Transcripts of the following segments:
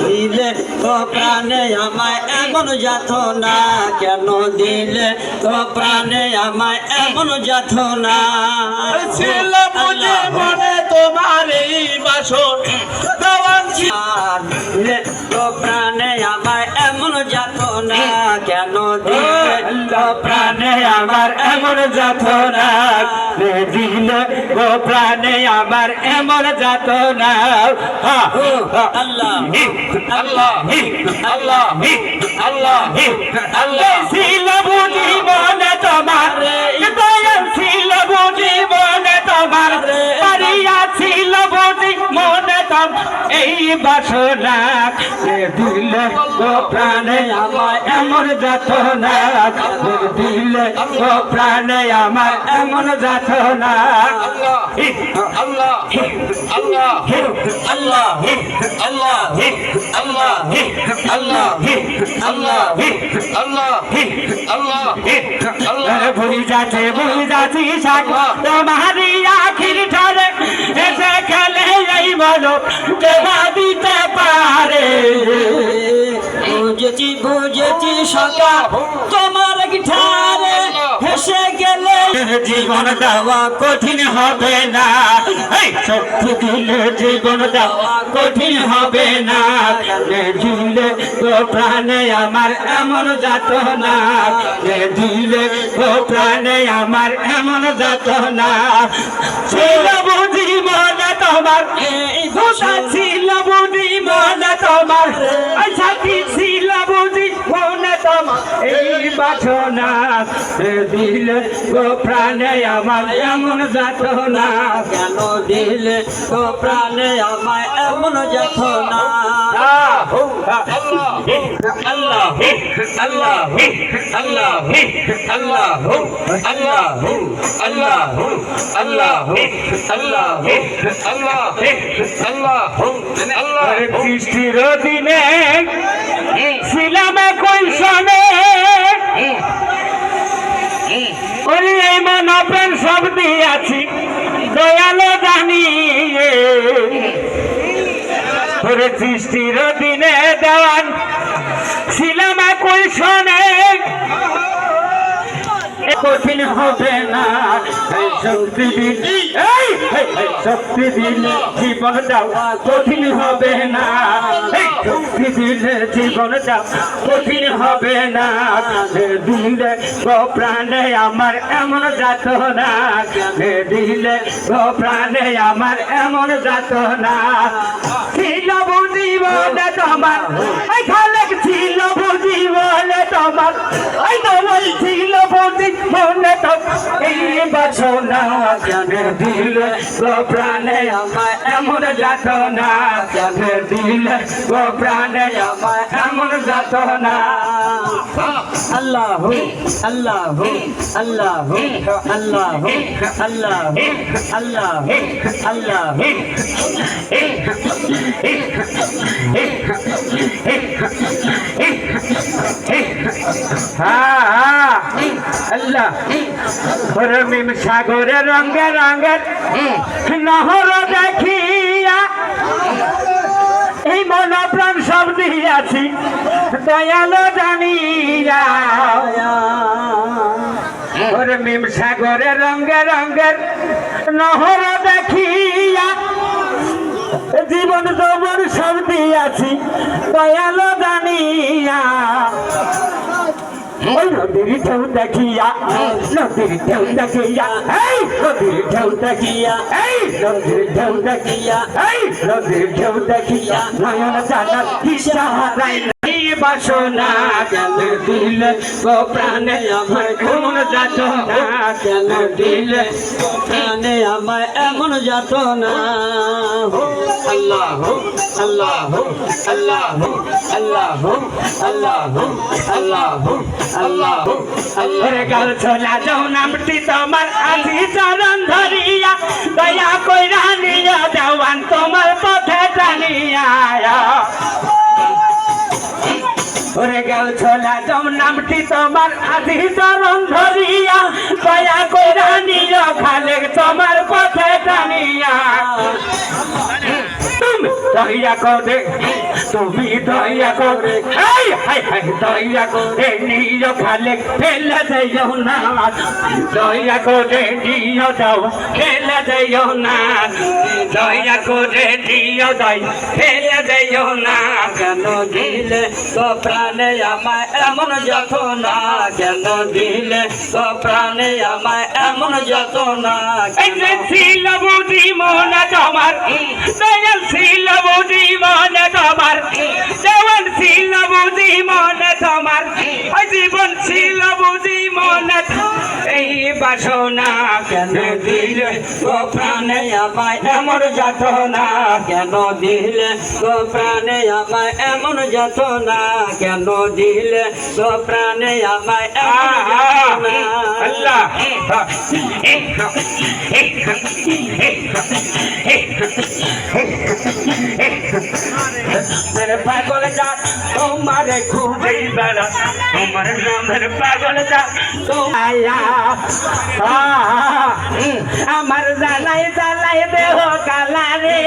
দিলে তো প্রাণে আমায় এমন যাত না। কেন দিলে তো প্রাণে আমায় এমন যাত না। ছিল বুঝে মনে তোমার এই বাসন। দিলে তো প্রাণে আমায় এমন যাত না। কেন দিলে প্রাণে আমার এমন যাতনা। না গো প্রাণে আমার এমন যাতনা। আল্লাহ আল্লাহ আল্লাহ আল্লাহ আল্লাহ। ছিল বুঝি মনে তোমার। দয়াল ছিল বুঝি মনে তোমার পারিয়া ছিল বুঝি মনে তোম এই বাসনা দিলে তো প্রাণে আমার এমন যাত না দিলে তো প্রাণে আমার এমন যাত না আল্লাহ। আল্লাহ আল্লাহ আল্লাহ আল্লাহ আল্লাহ আল্লাহ আল্লাহ আল্লাহ আল্লাহ ভুলি যাচ্ছে ভুলি যাচ্ছি। বাসি শাক তোমারই আখির ঝরে এসে খেলে এই মানব দেবা দিতে পারে। বুঝেছি বুঝেছি সকা তোমার কি জীবন দেওয়া কঠিন হবে না। শক্তি দিলে জীবন দেওয়া কঠিন হবে না। দিলে তো প্রাণে আমার এমন যাত না। দিলে তো প্রাণে আমার এমন যাত না। ছিল বুঝি মনে তোমার এই ভাষা ছিল এই বাসনা দিলে তো প্রাণে আমার এমন যাত না কেন দিলে তো প্রাণে আমার এমন যাত না আল্লাহ আল্লাহ আল্লাহ আল্লাহ আল্লাহ আল্লাহ আল্লাহ আল্লাহ আল্লাহ আল্লাহ আল্লাহ আল্লাহ সৃষ্টির দিনে ছিলাম কৈশনে ওরে এই মন প্রাণ সব দিয়াছি দয়ালো জানি ওরে সৃষ্টির দিনে দেওয়ান ছিলাম কঠিন শক্তি এই শক্তি জীবন দেওয়া কঠিন হবে না শক্তি জীবন দেওয়া কঠিন হবে না দিলে প্রাণে আমার এমন যাত না দিলে গো প্রাণে আমার এমন যাত না ছিল বুঝি বলে তোমার খালেক ছিল বুঝি বলে তোমার এই দোলাই তো এই বাসনা জানে দিলে? গো প্রাণে আমার এমন যাত না জানে দিলে? গো প্রাণে আমার এমন যাত না আল্লাহ আল্লাহ আল্লাহ আল্লাহ আল্লাহ আল্লাহ আল্লাহ। আল্লাহ। রমিম সাগরে রঙে রঙের নহর দেখিয়া এই মন প্রাণ সব দিয়াছি দয়ালো জানিয়া ওরে মিম সাগরে রঙে রঙের নহর দেখিয়া জীবন যৌবন সব দিয়াছি দয়ালো জানিয়া ওই নদীর ঢেউ দেখিয়া নদীর ঢেউ দেখিয়া এই নদীর ঢেউ দেখিয়া এই নদীর ঢেউ দেখিয়া এই নদীর ঢেউ দেখিয়া নয়ন হারাই এই বাসনা কেন দিলে গো প্রাণে আমার কোন যাত এমন যাত না আল্লাহ আল্লাহ আল্লাহ আল্লাহ আল্লাহ আল্লাহ আল্লাহ আল্লাহ গাল ছোলা যাও নামটি তোমার আধি চরণ ধরিয়া। দয়া দয়া করে তুমি দয়া করে। এই হাই হাই দয়া করে নিয়ে খালে ফেলে দেও না। দয়া করে নিয়ে দাও ফেলে দেও না। দয়া করে নিয়ে দাই ফেলে দেও না। কেন দিলে তো প্রাণে আমায় এমন যত না কেন দিলে তো প্রাণে আমায় এমন যত না ছিল বুঝি মনে তোমার ছিল বুঝি মনে তোমার জীবন ছিল বুঝি মনে তোমার জীবন ছিল বাসনা কেন দিলে তো প্রাণে আমায়? এমন যত না কেন দিলে তো প্রাণে আমায়? এমন যত না কেন দিলে তো প্রাণে আমায়? এমন আল্লাহ! মেরে পাগল যা তোমারে খুবই বেড়া তোমার নামের পাগল যা তোমায়া আমার জালাই জালাই দেহ কালা রে।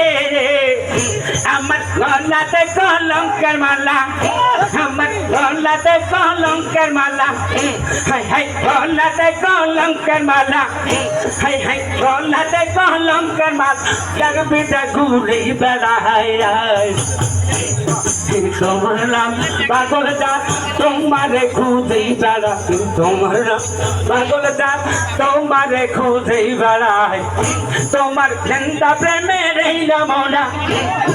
আমার গলাতে কলঙ্কের মালা। আমার গলাতে কলঙ্কের মালা। হাই হাই, গলাতে কলঙ্কের মালা। হাই হাই, গলাতে কলঙ্কের মালা। ডাকবিটা ঘুরে বেড়ায় তোমার নাম পাগল যা তোমারে খুঁজেই বেড়া তোমার নাম পাগল যা তোমার খুঁজেই বেড়ায় তোমার ভেন্দা প্রেমে রইলাম না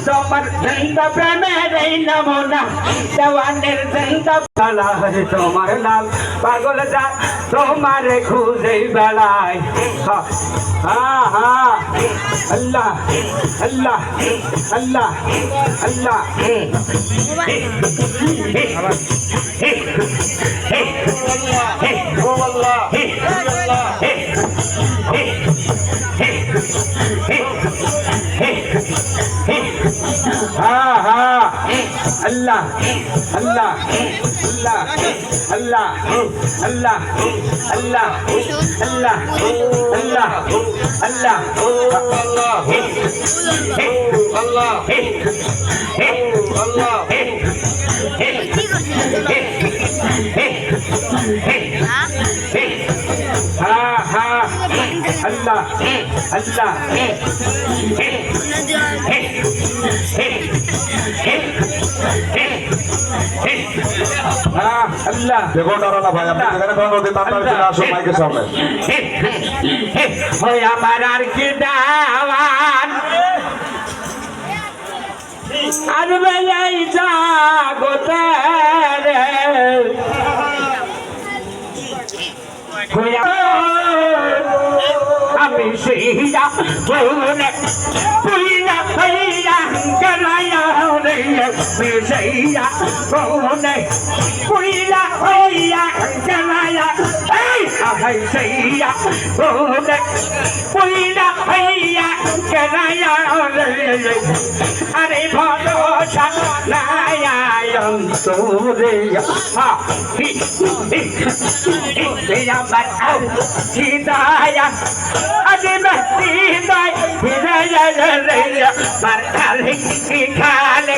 তোমার ভেন্দা প্রেমে রইলাম না দেওয়ানের ভেন্দা বেলায় তোমার নাম পাগল যা তোমার খুঁজেই বেলায় হ্যাঁ হ্যাঁ আল্লাহ আল্লাহ আল্লাহ আল্লাহ হে হে হে হে হে হে হ্যাঁ হ্যাঁ আল্লাহ আল্লাহ আল্লাহ अल्लाह अल्लाह अल्लाह देखो डराना भाई अपने जगह कौन होते के के सामने। की दावान अरबे जागो तेरे। ya, go na, pull ya, pull ya, বিষয়া কোনে পুইলা হইয়া জানায়া এই হাইসইয়া কোনে পুইলা হইয়া জানায়া আরে ভরসা নায়ায়ন তোরে হা, হি হি হি, আমার আউ হিদায়া আজ মহতি দাই হিদায়া রে মার খালে খালে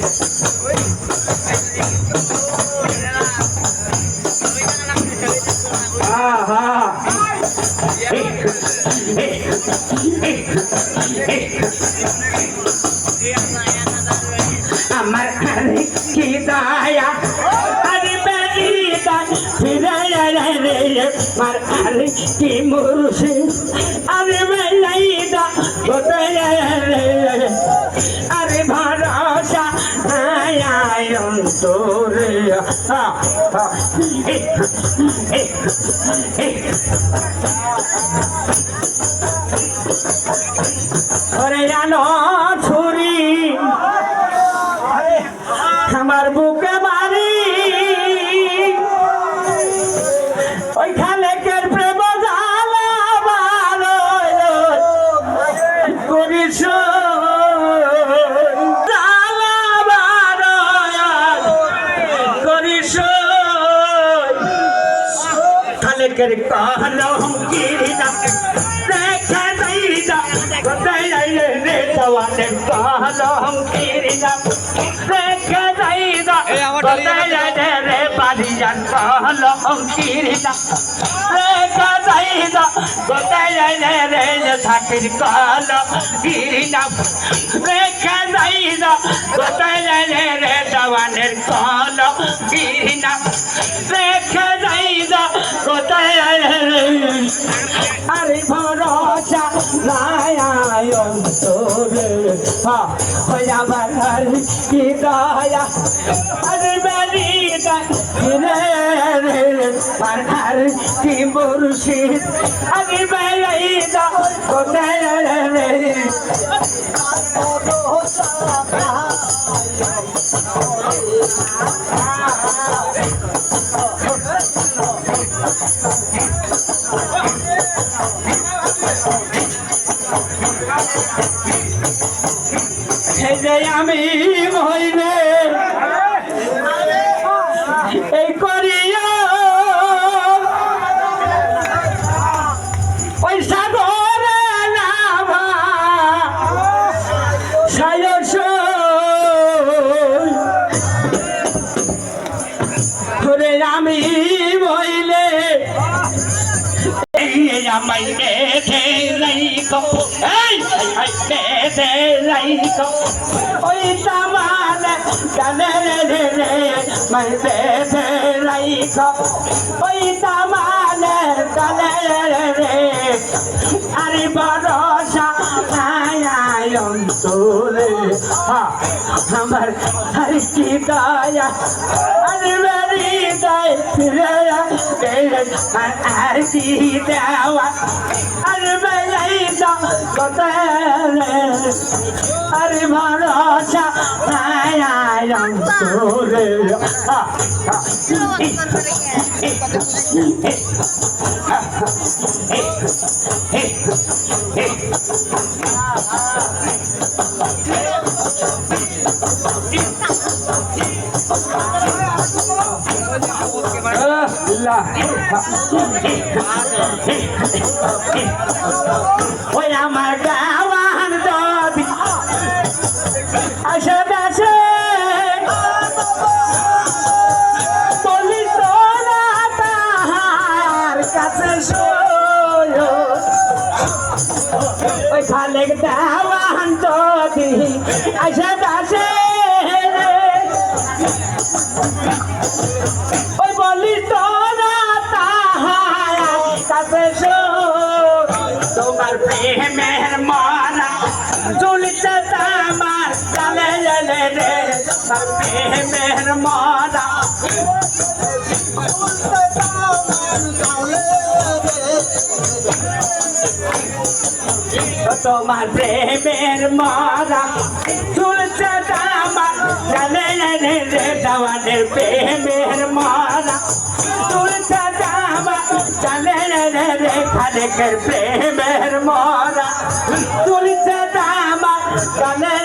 কি মুরশি আরে বেলাইদা কোথায় আরে ভরসা আয়ায়ম তোরে ওরে জানো গিরিনা রেখে যাইদা কোথায় যাইলে রে জওয়ানের কলম গিরিনা রেখে যাইদা কোথায় রে কলম গিরিনা রেখে যাইদা কোথায় যাইলে রে থাকির কলম গিরিনা রেখে যাইদা কোথায় যাইলে রে জওয়ানের কলম গিরিনা রেখে যাইদা যাইলে রে আরে ভরসা নাই অন্তরে হ্যাঁ আমার কি দয়া? আরে রে আর কি মুর্শিদ? আরে বেরিদা কোথায় রে আমি মহিলে এই আমায় বেঁধে রাইকো এই বেঁধে রাইকো ওই তামান গানে রে রে মাই বেঁধে রাইকো ওই রে রে আরে ভরসা নাই অন্তরে আমার আর কি দয়া আরে মেরি দয় আর কি দেওয়া আর বেলাই দা ওই আমার গাওয়ান দাবি। আসে দাসে বলি তোরা কাছে শোয় ওই খালেক দেওয়ান দাবি আসে দাসে ওই বলি তোরা তাহার কাছে তোমার প্রেমের মারা চলছে আমার কালে রে। রে প্রেমের মারা তোমার প্রেমের মারা তুলছে আমার জানে জানে রে জওয়ানের প্রেমের মারা তুলছে আমার জানে জানে রে খালেকের প্রেমের মারা তুলছে আমার কালে